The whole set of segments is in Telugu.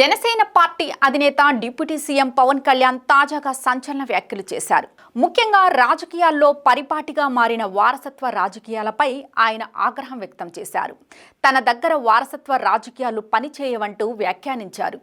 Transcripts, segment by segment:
జనసేన పార్టీ అధినేత డిప్యూటీ సీఎం పవన్ కళ్యాణ్ తాజాగా సంచలన వ్యాఖ్యలు చేశారు. ముఖ్యంగా రాజకీయాల్లో పరిపాటిగా మారిన వారసత్వ రాజకీయాలపై ఆయన ఆగ్రహం వ్యక్తం చేశారు. తన దగ్గర వారసత్వ రాజకీయాలు పనిచేయవంటూ వ్యాఖ్యానించారు.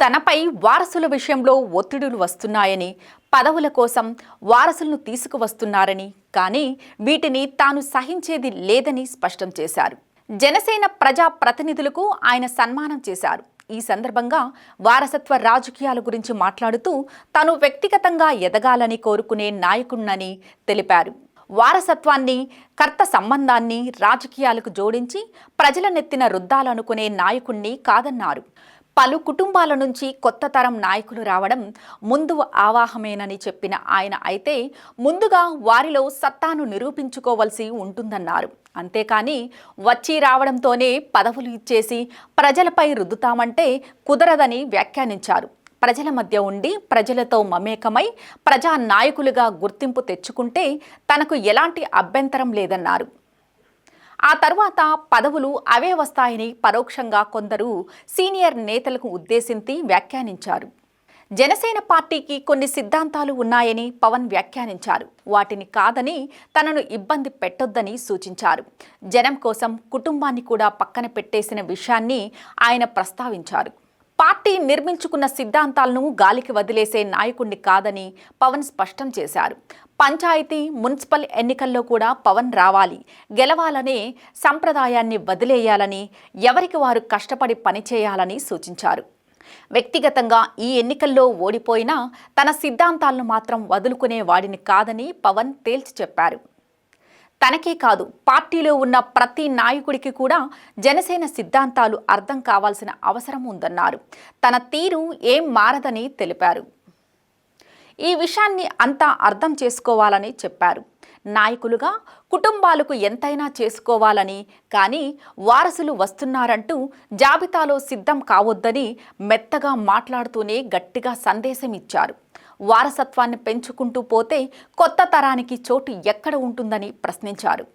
తనపై వారసుల విషయంలో ఒత్తిడులు వస్తున్నాయని పదవుల కోసం వారసులను తీసుకువస్తున్నారని కానీ వీటిని తాను సహించేది లేదని స్పష్టం చేశారు. జనసేన ప్రజా ప్రతినిధులకు ఆయన సన్మానం చేశారు. ఈ సందర్భంగా వారసత్వ రాజకీయాల గురించి మాట్లాడుతూ తాను వ్యక్తిగతంగా ఎదగాలని కోరుకునే నాయకుణ్ణని తెలిపారు. వారసత్వాన్ని కర్త సంబంధాన్ని రాజకీయాలకు జోడించి ప్రజల నెత్తిన రుద్దాలనుకునే నాయకుణ్ణి కాదన్నారు. పలు కుటుంబాల నుంచి కొత్త తరం నాయకులు రావడం ముందు ఆవాహమేనని చెప్పిన ఆయన అయితే ముందుగా వారిలో సత్తాను నిరూపించుకోవలసి ఉంటుందన్నారు. అంతేకాని వచ్చి రావడంతోనే పదవులు ఇచ్చేసి ప్రజలపై రుద్దుతామంటే కుదరదని వ్యాఖ్యానించారు. ప్రజల మధ్య ఉండి ప్రజలతో మమేకమై ప్రజా నాయకులుగా గుర్తింపు తెచ్చుకుంటే తనకు ఎలాంటి అభ్యంతరం లేదన్నారు. ఆ తర్వాత పదవులు అవే వస్తాయని పరోక్షంగా కొందరు సీనియర్ నేతలకు ఉద్దేశించి వ్యాఖ్యానించారు. జనసేన పార్టీకి కొన్ని సిద్ధాంతాలు ఉన్నాయని పవన్ వ్యాఖ్యానించారు. వాటిని కాదని తనను ఇబ్బంది పెట్టొద్దని సూచించారు. జనం కోసం కుటుంబాన్ని కూడా పక్కన పెట్టేసిన విషయాన్ని ఆయన ప్రస్తావించారు. పార్టీ నిర్మించుకున్న సిద్ధాంతాలను గాలికి వదిలేసే నాయకుణ్ణి కాదని పవన్ స్పష్టం చేశారు. పంచాయతీ మున్సిపల్ ఎన్నికల్లో కూడా పవన్ రావాలి గెలవాలనే సంప్రదాయాన్ని వదిలేయాలని ఎవరికి వారు కష్టపడి పనిచేయాలని సూచించారు. వ్యక్తిగతంగా ఈ ఎన్నికల్లో ఓడిపోయినా తన సిద్ధాంతాలను మాత్రం వదులుకునే వాడిని కాదని పవన్ తేల్చి చెప్పారు. తనకే కాదు పార్టీలో ఉన్న ప్రతి నాయకుడికి కూడా జనసేన సిద్ధాంతాలు అర్థం కావాల్సిన అవసరం ఉందన్నారు. తన తీరు ఏం మారదని తెలిపారు. ఈ విషయాన్ని అంతా అర్థం చేసుకోవాలని చెప్పారు. నాయకులుగా కుటుంబాలకు ఎంతైనా చేసుకోవాలని కానీ వారసులు వస్తున్నారంటూ జాబితాలో సిద్ధం కావద్దని మెత్తగా మాట్లాడుతూనే గట్టిగా సందేశం ఇచ్చారు వారసత్వాన్ని పెంచుకుంటూ పోతే కొత్త తరానికి చోటు ఎక్కడ ఉంటుందని ప్రశ్నించారు.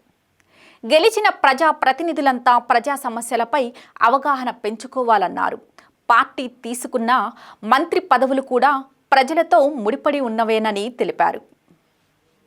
గెలిచిన ప్రజా ప్రతినిధులంతా ప్రజా సమస్యలపై అవగాహన పెంచుకోవాలన్నారు. పార్టీ తీసుకున్న మంత్రి పదవులు కూడా ప్రజలతో ముడిపడి ఉన్నవేనని తెలిపారు.